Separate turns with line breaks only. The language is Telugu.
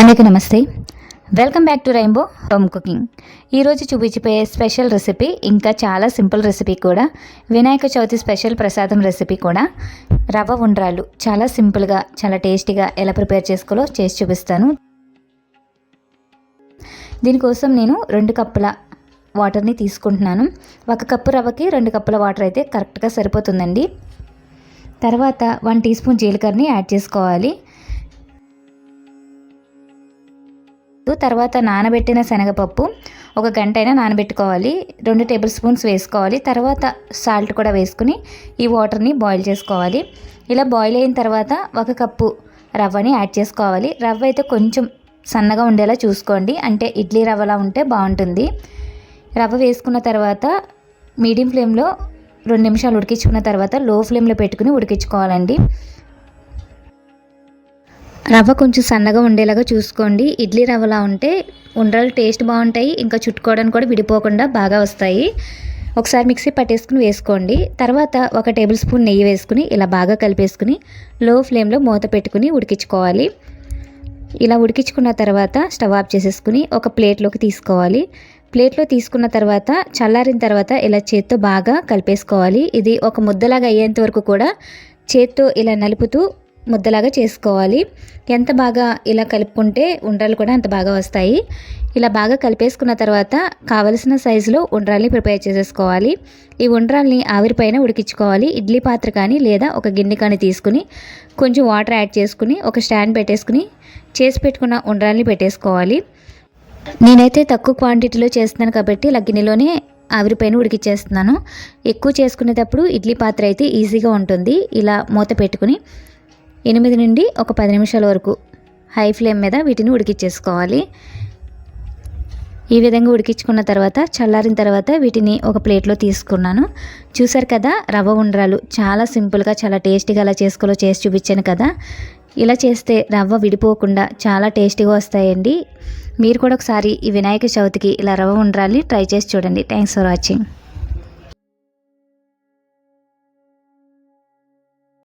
అందరికీ నమస్తే. Welcome back to rainbow home cooking ఈరోజు చూపించిపోయే స్పెషల్ రెసిపీ ఇంకా చాలా సింపుల్ రెసిపీ కూడా. వినాయక చవితి స్పెషల్ ప్రసాదం రెసిపీ కూడా. రవ్వ ఉండ్రాలు చాలా సింపుల్గా చాలా టేస్టీగా ఎలా ప్రిపేర్ చేసుకోలో చేసి చూపిస్తాను. దీనికోసం నేను రెండు కప్పుల వాటర్ని తీసుకుంటున్నాను. ఒక కప్పు రవ్వకి రెండు కప్పుల వాటర్ అయితే కరెక్ట్గా సరిపోతుందండి. తర్వాత వన్ టీ స్పూన్ జీలకర్రని యాడ్ చేసుకోవాలి. తర్వాత నానబెట్టిన శనగపప్పు ఒక గంట అయినా నానబెట్టుకోవాలి. రెండు టేబుల్ స్పూన్స్ వేసుకోవాలి. తర్వాత సాల్ట్ కూడా వేసుకుని ఈ వాటర్ని బాయిల్ చేసుకోవాలి. ఇలా బాయిల్ అయిన తర్వాత ఒక కప్పు రవ్వని యాడ్ చేసుకోవాలి. రవ్వ అయితే కొంచెం సన్నగా ఉండేలా చూసుకోండి. అంటే ఇడ్లీ రవ్వలా ఉంటే బాగుంటుంది. రవ్వ వేసుకున్న తర్వాత మీడియం ఫ్లేమ్లో రెండు నిమిషాలు ఉడికించుకున్న తర్వాత లో ఫ్లేమ్లో పెట్టుకుని ఉడికించుకోవాలండి. రవ్వ కొంచెం సన్నగా ఉండేలాగా చూసుకోండి. ఇడ్లీ రవ్వలా ఉంటే ఉండ్రలు టేస్ట్ బాగుంటాయి. ఇంకా చుట్టుకోవడానికి కూడా విడిపోకుండా బాగా వస్తాయి. ఒకసారి మిక్సీ పట్టేసుకుని వేసుకోండి. తర్వాత ఒక టేబుల్ స్పూన్ నెయ్యి వేసుకుని ఇలా బాగా కలిపేసుకుని లో ఫ్లేమ్లో మూత పెట్టుకుని ఉడికించుకోవాలి. ఇలా ఉడికించుకున్న తర్వాత స్టవ్ ఆఫ్ చేసేసుకుని ఒక ప్లేట్లోకి తీసుకోవాలి. ప్లేట్లో తీసుకున్న తర్వాత చల్లారిన తర్వాత ఇలా చేత్తో బాగా కలిపేసుకోవాలి. ఇది ఒక ముద్దలాగా అయ్యేంత వరకు కూడా చేత్తో ఇలా నలుపుతూ ముద్దలాగా చేసుకోవాలి. ఎంత బాగా ఇలా కలుపుకుంటే ఉండ్రాలు కూడా అంత బాగా వస్తాయి. ఇలా బాగా కలిపేసుకున్న తర్వాత కావలసిన సైజులో ఉండ్రాల్ని ప్రిపేర్ చేసేసుకోవాలి. ఈ ఉండ్రాల్ని ఆవిరిపైన ఉడికించుకోవాలి. ఇడ్లీ పాత్ర కానీ లేదా ఒక గిన్నె కానీ తీసుకుని కొంచెం వాటర్ యాడ్ చేసుకుని ఒక స్టాండ్ పెట్టేసుకుని చేసి పెట్టుకున్న ఉండ్రాల్ని పెట్టేసుకోవాలి. నేనైతే తక్కువ క్వాంటిటీలో చేస్తున్నాను కాబట్టి ఇలా గిన్నెలోనే ఆవిరిపైన ఉడికిచ్చేస్తున్నాను. ఎక్కువ చేసుకునేటప్పుడు ఇడ్లీ పాత్ర అయితే ఈజీగా ఉంటుంది. ఇలా మూత పెట్టుకుని ఎనిమిది నుండి ఒక పది నిమిషాల వరకు హై ఫ్లేమ్ మీద వీటిని ఉడికిచ్చేసుకోవాలి. ఈ విధంగా ఉడికించుకున్న తర్వాత చల్లారిన తర్వాత వీటిని ఒక ప్లేట్లో తీసుకున్నాను. చూసారు కదా రవ్వ ఉండ్రాలు చాలా సింపుల్గా చాలా టేస్టీగా అలా చేసుకోలో చేసి చూపించాను కదా. ఇలా చేస్తే రవ్వ విడిపోకుండా చాలా టేస్టీగా వస్తాయండి. మీరు కూడా ఒకసారి ఈ వినాయక చవితికి ఇలా రవ్వ ఉండ్రాల్ని ట్రై చేసి చూడండి. Thanks for watching